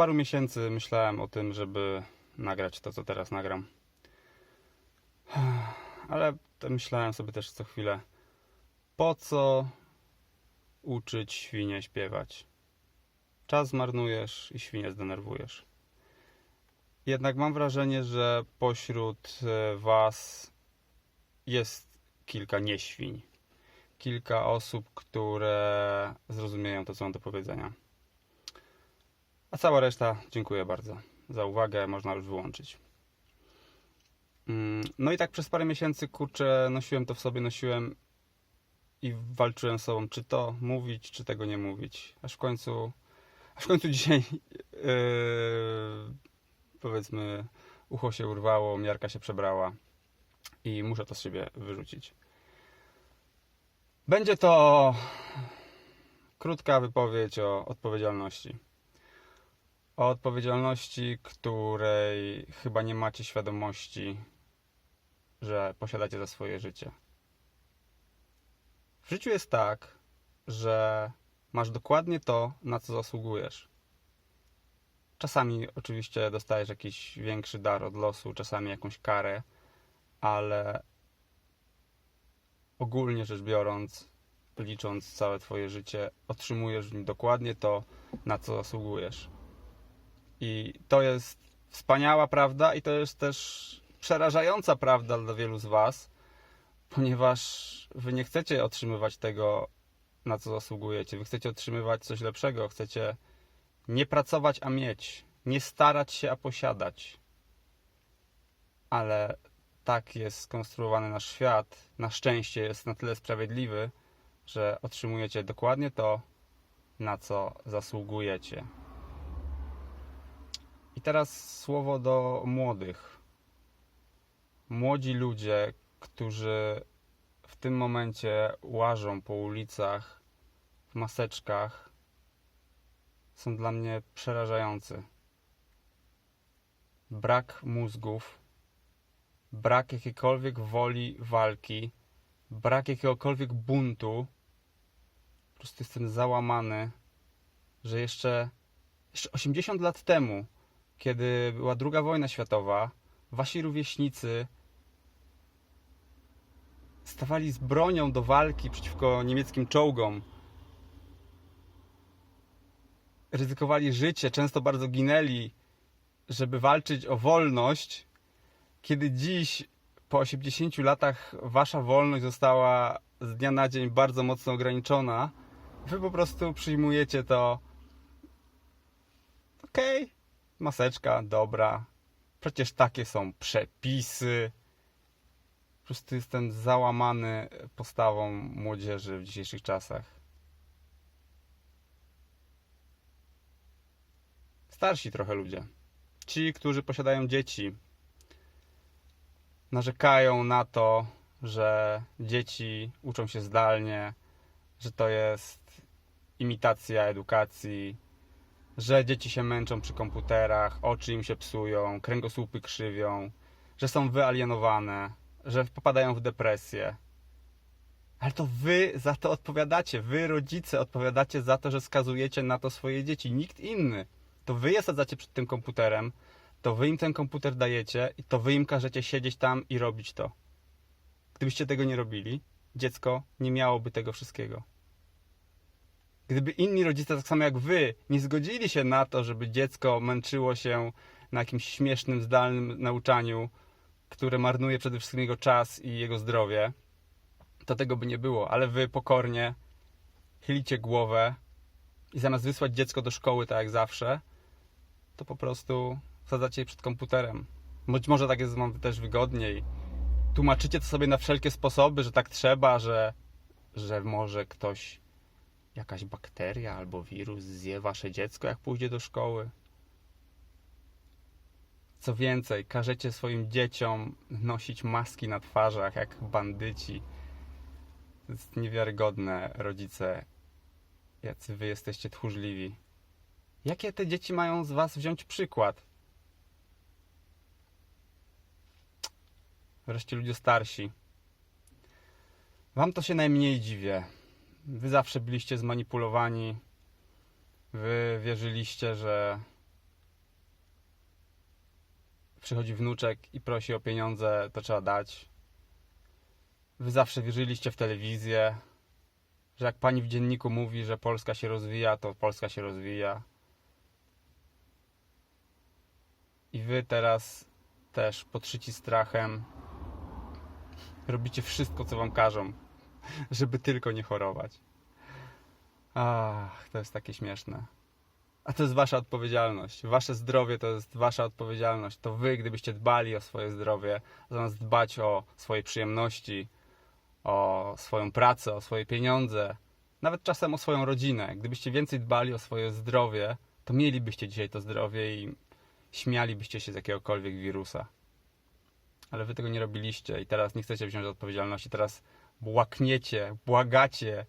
paru miesięcy myślałem o tym, żeby nagrać to, co teraz nagram. Ale myślałem sobie też co chwilę, po co uczyć świnie śpiewać? Czas zmarnujesz i świnie zdenerwujesz. Jednak mam wrażenie, że pośród e, Was jest kilka nieświń. Kilka osób, które zrozumieją to, co mam do powiedzenia. A cała reszta, dziękuję bardzo za uwagę, można już wyłączyć. Mm, No i tak przez parę miesięcy, kurczę, nosiłem to w sobie, nosiłem i walczyłem z sobą, czy to mówić, czy tego nie mówić. Aż w końcu, aż w końcu dzisiaj, yy, powiedzmy, ucho się urwało, miarka się przebrała i muszę to z siebie wyrzucić. Będzie to krótka wypowiedź o odpowiedzialności. O odpowiedzialności, której chyba nie macie świadomości, że posiadacie za swoje życie. W życiu jest tak, że masz dokładnie to, na co zasługujesz. Czasami oczywiście dostajesz jakiś większy dar od losu, czasami jakąś karę, ale ogólnie rzecz biorąc, licząc całe Twoje życie, otrzymujesz w nim dokładnie to, na co zasługujesz. I to jest wspaniała prawda, i to jest też przerażająca prawda dla wielu z Was, ponieważ Wy nie chcecie otrzymywać tego, na co zasługujecie. Wy chcecie otrzymywać coś lepszego, chcecie nie pracować, a mieć, nie starać się, a posiadać. Ale tak jest skonstruowany nasz świat. Na szczęście jest na tyle sprawiedliwy, że otrzymujecie dokładnie to, na co zasługujecie. I teraz słowo do młodych. Młodzi ludzie, którzy w tym momencie łażą po ulicach w maseczkach, są dla mnie przerażający. Brak mózgów, brak jakiejkolwiek woli walki, brak jakiegokolwiek buntu. Po prostu jestem załamany, że jeszcze, jeszcze 80 lat temu, kiedy była druga wojna światowa, wasi rówieśnicy stawali z bronią do walki przeciwko niemieckim czołgom. Ryzykowali życie, często bardzo ginęli, żeby walczyć o wolność, kiedy dziś, po 80 latach, wasza wolność została z dnia na dzień bardzo mocno ograniczona, wy po prostu przyjmujecie to. Okej, maseczka, dobra. Przecież takie są przepisy. Po prostu jestem załamany postawą młodzieży w dzisiejszych czasach. Starsi trochę ludzie. Ci, którzy posiadają dzieci, narzekają na to, że dzieci uczą się zdalnie, że to jest imitacja edukacji, że dzieci się męczą przy komputerach, oczy im się psują, kręgosłupy krzywią, że są wyalienowane, że popadają w depresję. Ale to wy za to odpowiadacie. Wy, rodzice, odpowiadacie za to, że skazujecie na to swoje dzieci. Nikt inny. To wy je sadzacie przed tym komputerem, to wy im ten komputer dajecie i to wy im każecie siedzieć tam i robić to. Gdybyście tego nie robili, dziecko nie miałoby tego wszystkiego. Gdyby inni rodzice, tak samo jak wy, nie zgodzili się na to, żeby dziecko męczyło się na jakimś śmiesznym, zdalnym nauczaniu, które marnuje przede wszystkim jego czas i jego zdrowie, to tego by nie było. Ale wy pokornie chylicie głowę i zamiast wysłać dziecko do szkoły, tak jak zawsze, to po prostu wsadzacie je przed komputerem. Być może tak jest wam też wygodniej. Tłumaczycie to sobie na wszelkie sposoby, że tak trzeba, że, że może ktoś, jakaś bakteria albo wirus zje wasze dziecko, jak pójdzie do szkoły. Co więcej, każecie swoim dzieciom nosić maski na twarzach jak bandyci. To jest niewiarygodne, rodzice, jacy wy jesteście tchórzliwi. Jakie te dzieci mają z was wziąć przykład? Wreszcie ludzie starsi. Wam to się najmniej dziwię. Wy zawsze byliście zmanipulowani. Wy wierzyliście, że przychodzi wnuczek i prosi o pieniądze, to trzeba dać. Wy zawsze wierzyliście w telewizję, że jak pani w dzienniku mówi, że Polska się rozwija, to Polska się rozwija. I wy teraz też podszyci strachem robicie wszystko, co wam każą, żeby tylko nie chorować. Ach, to jest takie śmieszne. A to jest wasza odpowiedzialność. Wasze zdrowie to jest wasza odpowiedzialność. To wy, gdybyście dbali o swoje zdrowie, zamiast dbać o swoje przyjemności, o swoją pracę, o swoje pieniądze, nawet czasem o swoją rodzinę, gdybyście więcej dbali o swoje zdrowie, to mielibyście dzisiaj to zdrowie i śmialibyście się z jakiegokolwiek wirusa. Ale wy tego nie robiliście i teraz nie chcecie wziąć odpowiedzialności. Teraz błakniecie, błagacie,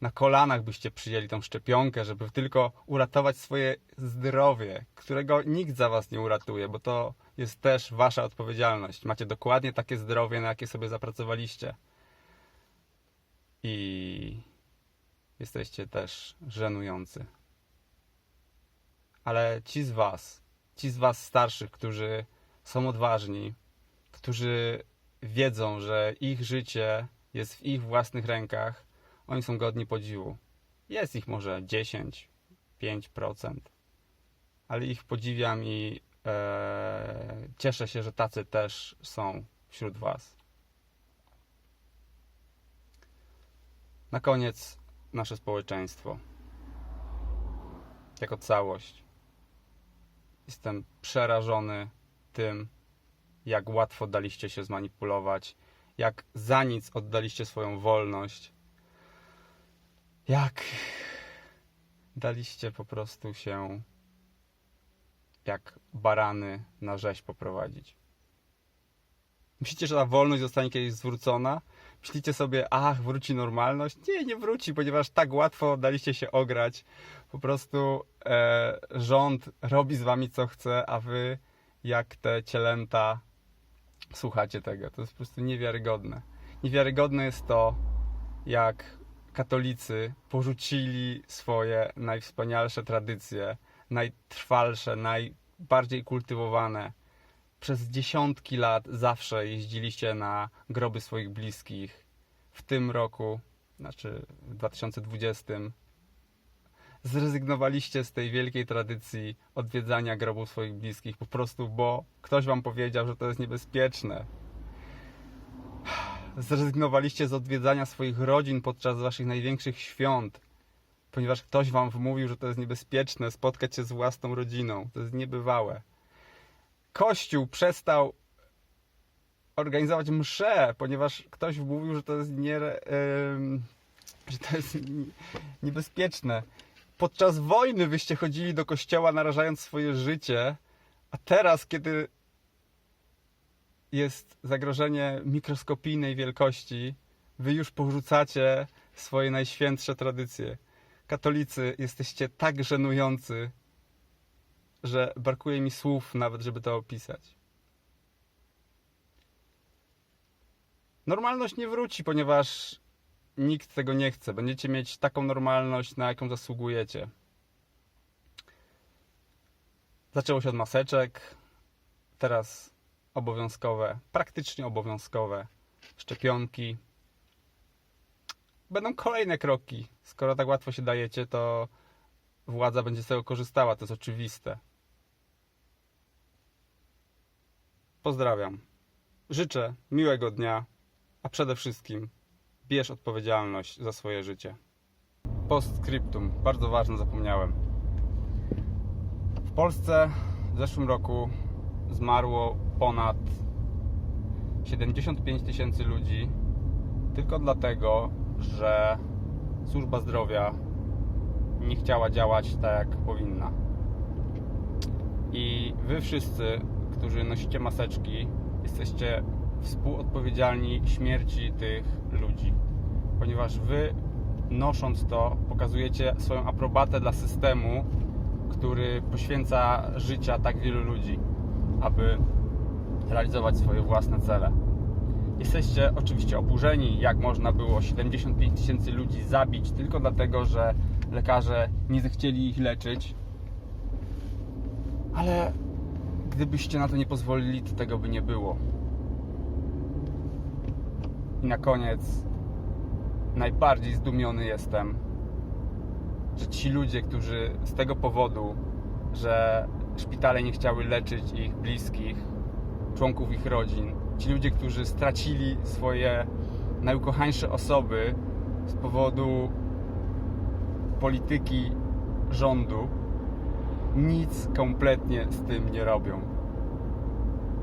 na kolanach byście przyjęli tą szczepionkę, żeby tylko uratować swoje zdrowie, którego nikt za was nie uratuje, bo to jest też wasza odpowiedzialność. Macie dokładnie takie zdrowie, na jakie sobie zapracowaliście. I jesteście też żenujący. Ale ci z was, ci z was starszych, którzy są odważni, którzy wiedzą, że ich życie jest w ich własnych rękach, oni są godni podziwu. Jest ich może 10, 5%, ale ich podziwiam i e, cieszę się, że tacy też są wśród Was. Na koniec nasze społeczeństwo. Jako całość. Jestem przerażony tym, jak łatwo daliście się zmanipulować, jak za nic oddaliście swoją wolność jak daliście po prostu się jak barany na rzeź poprowadzić. Myślicie, że ta wolność zostanie kiedyś zwrócona? Myślicie sobie, ach, wróci normalność? Nie, nie wróci, ponieważ tak łatwo daliście się ograć. Po prostu e, rząd robi z wami co chce, a wy, jak te cielęta, słuchacie tego. To jest po prostu niewiarygodne. Niewiarygodne jest to, jak katolicy porzucili swoje najwspanialsze tradycje, najtrwalsze, najbardziej kultywowane. Przez dziesiątki lat zawsze jeździliście na groby swoich bliskich. W tym roku, znaczy w 2020, zrezygnowaliście z tej wielkiej tradycji odwiedzania grobów swoich bliskich, po prostu, bo ktoś wam powiedział, że to jest niebezpieczne, zrezygnowaliście z odwiedzania swoich rodzin podczas waszych największych świąt, ponieważ ktoś wam wmówił, że to jest niebezpieczne spotkać się z własną rodziną. To jest niebywałe. Kościół przestał organizować msze, ponieważ ktoś wmówił, że to jest nie, em, że to jest niebezpieczne. Podczas wojny wyście chodzili do kościoła narażając swoje życie, a teraz, kiedy jest zagrożenie mikroskopijnej wielkości, wy już porzucacie swoje najświętsze tradycje. Katolicy, jesteście tak żenujący, że brakuje mi słów nawet, żeby to opisać. Normalność nie wróci, ponieważ nikt tego nie chce. Będziecie mieć taką normalność, na jaką zasługujecie. Zaczęło się od maseczek, teraz obowiązkowe, praktycznie obowiązkowe szczepionki. Będą kolejne kroki. Skoro tak łatwo się dajecie, to władza będzie z tego korzystała, to jest oczywiste. Pozdrawiam. Życzę miłego dnia, a przede wszystkim bierz odpowiedzialność za swoje życie. Postscriptum, bardzo ważne, zapomniałem. W Polsce w zeszłym roku zmarło ponad 75 tysięcy ludzi tylko dlatego, że służba zdrowia nie chciała działać tak jak powinna. I wy wszyscy, którzy nosicie maseczki, jesteście współodpowiedzialni śmierci tych ludzi, ponieważ wy nosząc to pokazujecie swoją aprobatę dla systemu, który poświęca życia tak wielu ludzi, aby realizować swoje własne cele. Jesteście oczywiście oburzeni, jak można było 75 tysięcy ludzi zabić tylko dlatego, że lekarze nie zechcieli ich leczyć. Ale Gdybyście na to nie pozwolili, to tego by nie było. I na koniec najbardziej zdumiony jestem, że ci ludzie, którzy z tego powodu, że szpitale nie chciały leczyć ich bliskich, członków ich rodzin, ci ludzie, którzy stracili swoje najukochańsze osoby z powodu polityki rządu, nic kompletnie z tym nie robią.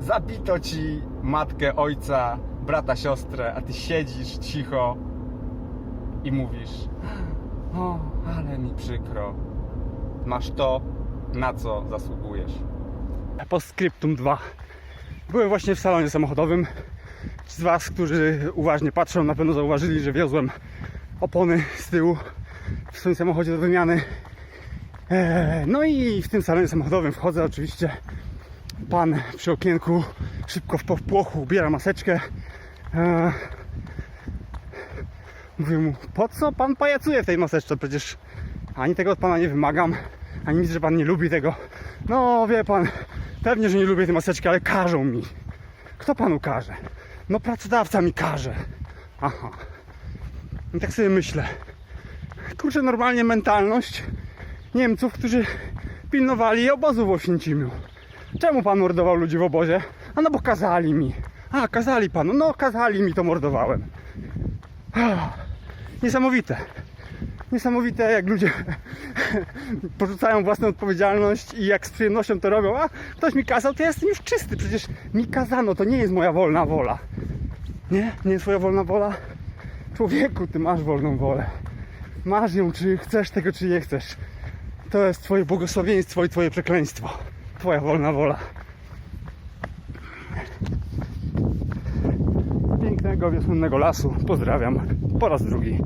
Zabito ci matkę, ojca, brata, siostrę, a ty siedzisz cicho i mówisz: O, ale mi przykro. Masz to, na co zasługujesz. Postscriptum 2. Byłem właśnie w salonie samochodowym. Ci z Was, którzy uważnie patrzą, na pewno zauważyli, że wiozłem opony z tyłu w swoim samochodzie do wymiany. Eee, No i w tym salonie samochodowym wchodzę oczywiście. Pan przy okienku szybko w popłochu ubiera maseczkę. Eee, Mówię mu, po co pan pajacuje w tej maseczce? Przecież ani tego od pana nie wymagam, ani nic, że pan nie lubi tego. No wie pan, pewnie, że nie lubię tej maseczki, ale każą mi. Kto panu każe? No pracodawca mi każe. Aha. I tak sobie myślę. Kurczę, normalnie mentalność Niemców, którzy pilnowali obozu w Oświęcimiu. Czemu pan mordował ludzi w obozie? A no bo kazali mi. A, kazali panu. No, kazali mi, to mordowałem. Niesamowite. Niesamowite, jak ludzie porzucają własną odpowiedzialność i jak z przyjemnością to robią. A ktoś mi kazał, to ja jestem już czysty. Przecież mi kazano, to nie jest moja wolna wola. Nie? Nie jest twoja wolna wola? Człowieku, ty masz wolną wolę. Masz ją, czy chcesz tego, czy nie chcesz. To jest twoje błogosławieństwo i twoje przekleństwo. Twoja wolna wola. Wiosennego lasu. Pozdrawiam po raz drugi.